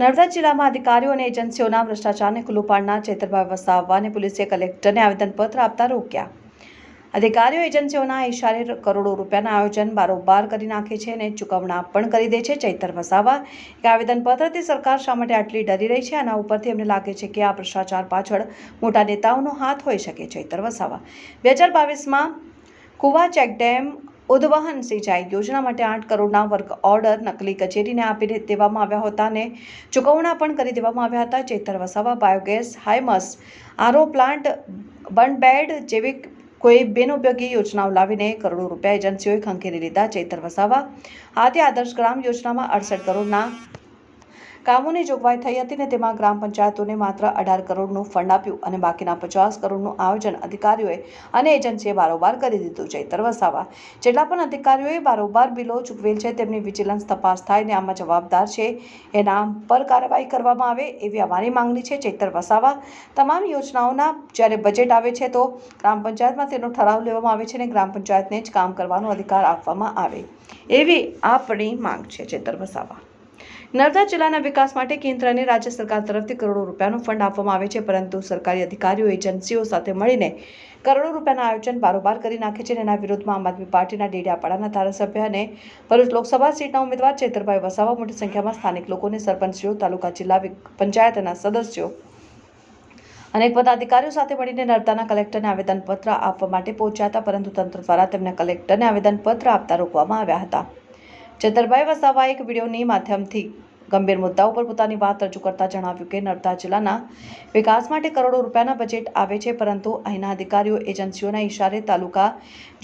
નર્મદા જિલ્લામાં અધિકારીઓ અને એજન્સીઓના ભ્રષ્ટાચારને ખુલ્લું પાડનાર ચેતરભાઈ અને પોલીસે કલેક્ટરને આવેદનપત્ર આપતા રોક્યા. અધિકારીઓ એજન્સીઓના ઇશારે કરોડો રૂપિયાના આયોજન બારોબાર કરી નાખે છે અને ચૂકવણા પણ કરી દે છે ચૈતર વસાવા. એક આવેદનપત્રથી સરકાર શા માટે આટલી ડરી રહી છે આના ઉપરથી એમને લાગે છે કે આ ભ્રષ્ટાચાર પાછળ મોટા નેતાઓનો હાથ હોઈ શકે ચૈતર વસાવા. બે હજાર બાવીસમાં કુવા ચેકડેમ ઉદ્વહન સિંચાઈ યોજના માટે આઠ કરોડના વર્ક ઓર્ડર નકલી કચેરીને આપી દેવામાં આવ્યા હતા અને ચૂકવણા પણ કરી દેવામાં આવ્યા હતા. Chaitar Vasava, biogas, high mast, RO plant bunk bed જેવી કોઈ બિનઉપયોગી યોજનાઓ લાવીને કરોડો રૂપિયા એજન્સીઓએ ખંખેરી લીધા. ચેતર વસાવા હાથે આદર્શ ગ્રામ યોજનામાં અડસઠ કરોડના કામોની જોગવાઈ થઈ હતી ને તેમાં ગ્રામ પંચાયતોને માત્ર અઢાર કરોડનું ફંડ આપ્યું અને બાકીના પચાસ કરોડનું આયોજન અધિકારીઓએ અને એજન્સીએ બારોબાર કરી દીધું. ચૈતર વસાવા. જેટલા પણ અધિકારીઓએ બારોબાર બિલો ચૂકવેલ છે, તેમની વિજિલન્સ તપાસ થાય ને આમાં જવાબદાર છે એના પર કાર્યવાહી કરવામાં આવે એવી અમારી માંગણી છે. ચૈતર વસાવા. તમામ યોજનાઓના જ્યારે બજેટ આવે છે, તો ગ્રામ પંચાયતમાં તેનો ઠરાવ લેવામાં આવે છે અને ગ્રામ પંચાયતને જ કામ કરવાનો અધિકાર આપવામાં આવે એવી આપણી માંગ છે. ચેતર વસાવા. નર્મદા જિલ્લાના વિકાસ માટે કેન્દ્ર અને રાજ્ય સરકાર તરફથી કરોડો રૂપિયાનું ફંડ આપવામાં આવે છે, પરંતુ સરકારી અધિકારીઓ, એજન્સીઓ સાથે મળીને કરોડો રૂપિયાના આયોજન બારોબાર કરી નાખે છે અને એના વિરોધમાં આમ આદમી પાર્ટીના ડેડિયાપાડાના ધારાસભ્ય અને ભરૂચ લોકસભા સીટના ઉમેદવાર ચેતરભાઈ વસાવા મોટી સંખ્યામાં સ્થાનિક લોકોને સરપંચીઓ તાલુકા જિલ્લા પંચાયતના સદસ્યો અનેક પદાધિકારીઓ સાથે મળીને નર્મદાના કલેક્ટરને આવેદનપત્ર આપવા માટે પહોંચ્યા હતા, પરંતુ તંત્ર દ્વારા તેમને કલેક્ટરને આવેદનપત્ર આપતા રોકવામાં આવ્યા હતા. ચેતરભાઈ વસાવાએ એક વિડીયોની માધ્યમથી ગંભીર મુદ્દાઓ પર પોતાની વાત રજૂ કરતા જણાવ્યું કે નર્મદા જિલ્લાના વિકાસ માટે કરોડો રૂપિયાના બજેટ આવે છે, પરંતુ અહીંના અધિકારીઓ, એજન્સીઓના ઇશારે તાલુકા,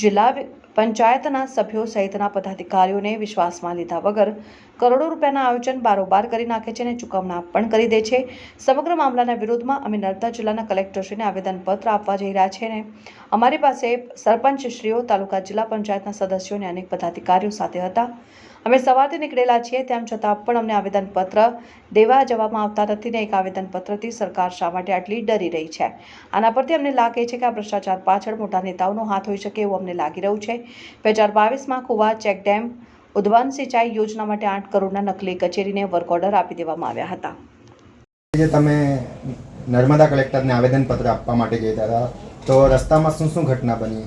જિલ્લા પંચાયતના સભ્યો સહિતના પદાધિકારીઓને વિશ્વાસમાં લીધા વગર કરોડો રૂપિયાના આયોજન બારોબાર કરી નાખે છે અને ચૂકવણા પણ કરી દે છે. સમગ્ર મામલાના વિરોધમાં અમે નર્મદા જિલ્લાના કલેક્ટરશ્રીને આવેદનપત્ર આપવા જઈ રહ્યા છે અને અમારી પાસે સરપંચશ્રીઓ, તાલુકા જિલ્લા પંચાયતના સદસ્યો અને અનેક પદાધિકારીઓ સાથે હતા. અમે સવારથી નીકળેલા છીએ તેમ છતાં પણ અમને આવેદનપત્ર દેવા જવામાં આવતા નથી ને એક આવેદનપત્રથી સરકાર શા માટે આટલી ડરી રહી છે? આના પરથી અમને લાગે છે કે આ ભ્રષ્ટાચાર પાછળ મોટા નેતાઓનો હાથ હોઈ શકે એવું અમને લાગી રહ્યું છે. બે હજાર બાવીસમાં કુવા ચેકડેમ ઉદ્વાન સિંચાઈ યોજના માટે આઠ કરોડના નકલી કચેરીને વર્ક ઓર્ડર આપી દેવામાં આવ્યા હતા. જે તમે નર્મદા કલેક્ટરને આવેદનપત્ર આપવા માટે ગયા હતા. તો રસ્તામાં શું શું ઘટના બની?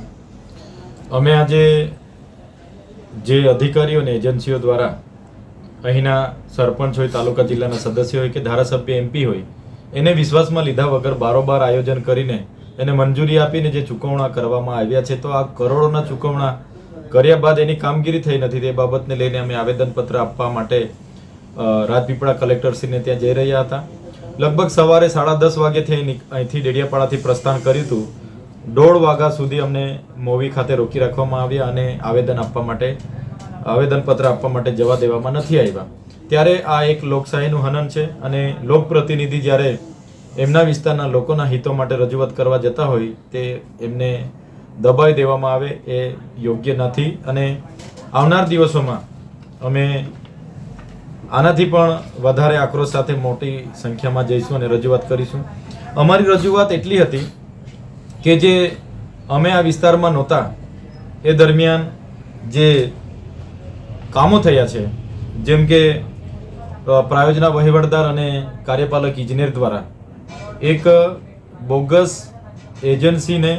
અમે આજે જે અધિકારીઓ અને એજન્સીઓ દ્વારા અહીંના સરપંચ હોય, તાલુકા જિલ્લાના સદસ્ય હોય કે ધારાસભ્ય એમપી હોય, એને વિશ્વાસમાં લીધા વગર બારોબાર આયોજન કરીને એને મંજૂરી આપીને જે ચૂકવણા કરવામાં આવ્યા છે, તો આ કરોડોના ચૂકવણા કર્યા બાદ એની કામગીરી થઈ નથી. તે બાબતને લઈને અમે આવેદનપત્ર આપવા માટે રાજપીપળા કલેક્ટરશ્રીને ત્યાં જઈ રહ્યા હતા. લગભગ સવારે સાડા દસ અહીં અહીંથી ડેડિયાપાડાથી પ્રસ્થાન કર્યું હતું. દોઢ વાગ્યા સુધી અમને મોવી ખાતે રોકી રાખવામાં આવ્યા અને આવેદન આપવા માટે, આવેદનપત્ર આપવા માટે જવા દેવામાં નથી આવ્યા. ત્યારે આ એક લોકશાહીનું હનન છે અને લોકપ્રતિનિધિ જ્યારે એમના વિસ્તારના લોકોના હિતો માટે રજૂઆત કરવા જતા હોય, તે એમને દબાઈ દેવામાં આવે એ યોગ્ય નથી અને આવનાર દિવસોમાં અમે આનાથી પણ વધારે આક્રોશ સાથે મોટી સંખ્યામાં જઈશું અને રજૂઆત કરીશું. અમારી રજૂઆત એટલી હતી કે જે અમે આ વિસ્તારમાં નહોતા, એ દરમિયાન જે કામો થયા છે, જેમ કે પ્રાયોજના વહીવટદાર અને કાર્યપાલક ઇજનેર દ્વારા, એક બોગસ એજન્સીને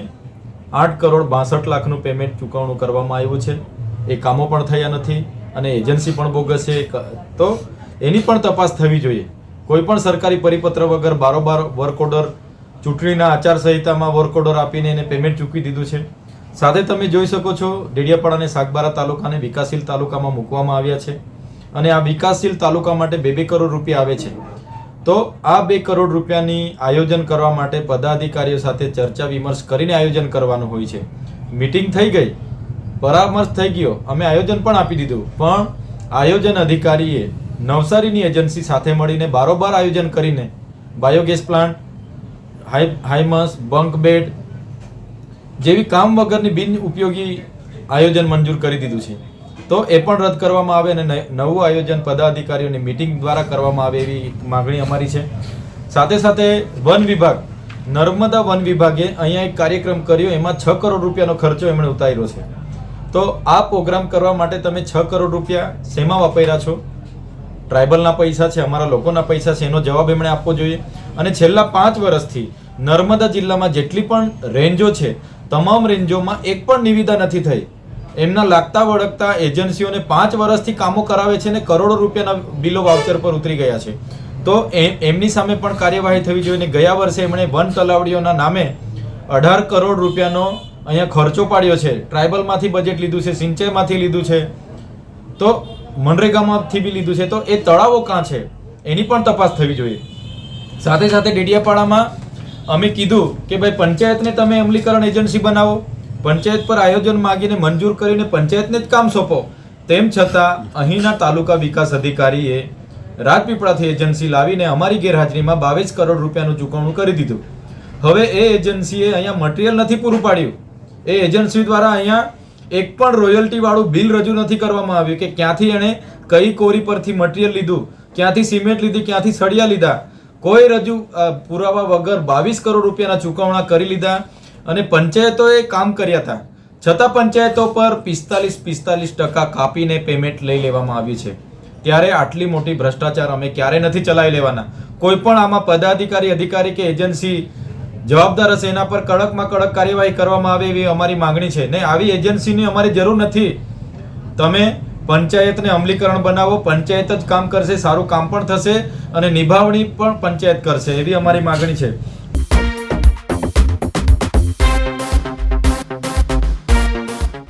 આઠ કરોડ બાસઠ લાખનું પેમેન્ટ ચૂકવણું કરવામાં આવ્યું છે. એ કામો પણ થયા નથી અને એજન્સી પણ બોગસ છે. તો એની પણ તપાસ થવી જોઈએ. કોઈ પણ સરકારી પરિપત્ર વગર બારોબાર વર્ક ઓર્ડર ચૂંટણીના આચારસંહિતામાં વર્ક ઓર્ડર આપીને એને પેમેન્ટ ચૂકવી દીધું છે. સાથે તમે જોઈ શકો છો ડેડિયાપાડા અને સાગબારા તાલુકાને વિકાસશીલ તાલુકામાં મૂકવામાં આવ્યા છે અને આ વિકાસશીલ તાલુકા માટે બે બે કરોડ રૂપિયા આવે છે. તો આ બે કરોડ રૂપિયાની આયોજન કરવા માટે પદાધિકારીઓ સાથે ચર્ચા વિમર્શ કરીને આયોજન કરવાનું હોય છે. મીટિંગ થઈ ગઈ, પરામર્શ થઈ ગયો, અમે આયોજન પણ આપી દીધું. પણ આયોજન અધિકારીએ નવસારીની એજન્સી સાથે મળીને બારોબાર આયોજન કરીને biogas plant high high mast bunk bed જેવી કામ વગરની બિન ઉપયોગી આયોજન મંજૂર કરી દીધું છે. તો એ પણ રદ કરવામાં આવે અને નવું આયોજન પદાધિકારીઓની મિટિંગ દ્વારા કરવામાં આવે એવી માગણી અમારી છે. સાથે સાથે વન વિભાગ, નર્મદા વન વિભાગે અહીંયા એક કાર્યક્રમ કર્યો, એમાં છ કરોડ રૂપિયાનો ખર્ચો એમણે ઉતાર્યો છે. તો આ પ્રોગ્રામ કરવા માટે તમે છ કરોડ રૂપિયા શેમાં વાપર્યા છો? ટ્રાઇબલના પૈસા છે, અમારા લોકોના પૈસા છે, એનો જવાબ એમણે આપવો જોઈએ. અને છેલ્લા પાંચ વર્ષથી નર્મદા જિલ્લામાં જેટલી પણ રેન્જો છે, તમામ રેન્જોમાં એક પણ નિવિદા નથી થઈ. એમના લાગતા વળગતા એજન્સીઓને પાંચ વર્ષથી કામો કરાવે છે ને કરોડો રૂપિયાના બિલો વાઉચર પર ઉતરી ગયા છે. તો એમની સામે પણ કાર્યવાહી થવી જોઈએ ને ગયા વર્ષે એમણે વન તલાવડીઓના નામે અઢાર કરોડ રૂપિયાનો અહીંયા ખર્ચો પાડ્યો છે. ટ્રાઇબલમાંથી બજેટ લીધું છે, સિંચાઈમાંથી લીધું છે. તો મનરેગામાંથી બી લીધું છે. તો એ તળાવો કાં છે? એની પણ તપાસ થવી જોઈએ. સાથે સાથે ડેડિયાપાડામાં અમે કીધું કે ભાઈ પંચાયતને તમે અમલીકરણ એજન્સી બનાવો. પંચાયત પર આયોજન માગીને મંજૂર કરીને પંચાયતને જ કામ સોંપો. તેમ છતાં અહીંના તાલુકા વિકાસ અધિકારીએ રાજપીપળાથી એજન્સી લાવીને અમારી ગેરહાજરીમાં બાવીસ કરોડ રૂપિયાનું ચૂકવણું કરી દીધું. હવે એ એજન્સીએ અહીંયા મટીરિયલ નથી પૂરું પાડ્યું. એ એજન્સી દ્વારા અહીંયા એક પણ રોયલ્ટી વાળું બિલ રજૂ નથી કરવામાં આવ્યું કે ક્યાંથી એણે કઈ કોરી પરથી મટીરિયલ લીધું, ક્યાંથી સિમેન્ટ લીધી, ક્યાંથી સળિયા લીધા. કોઈ રજૂ પુરાવા વગર બાવીસ કરોડ રૂપિયાના ચૂકવણા કરી લીધા અને પંચાયતોએ કામ કર્યા હતા. છતાં પંચાયતો પર પિસ્તાલીસ પિસ્તાલીસ ટકા કાપીને પેમેન્ટ લઈ લેવામાં આવ્યું છે. ત્યારે આટલી મોટી ભ્રષ્ટાચાર અમે ક્યારે નથી ચલાવી લેવાના. કોઈ પણ આમાં પદાધિકારી, અધિકારી કે એજન્સી જવાબદાર હશે, એના પર કડકમાં કડક કાર્યવાહી કરવામાં આવે એવી અમારી માંગણી છે. ને આવી એજન્સીની અમારી જરૂર નથી. તમે પંચાયતને અમલીકરણ બનાવો, પંચાયત જ કામ કરશે, સારું કામ પણ થશે અને નિભાવણી પણ પંચાયત કરશે, એવી અમારી માગણી છે.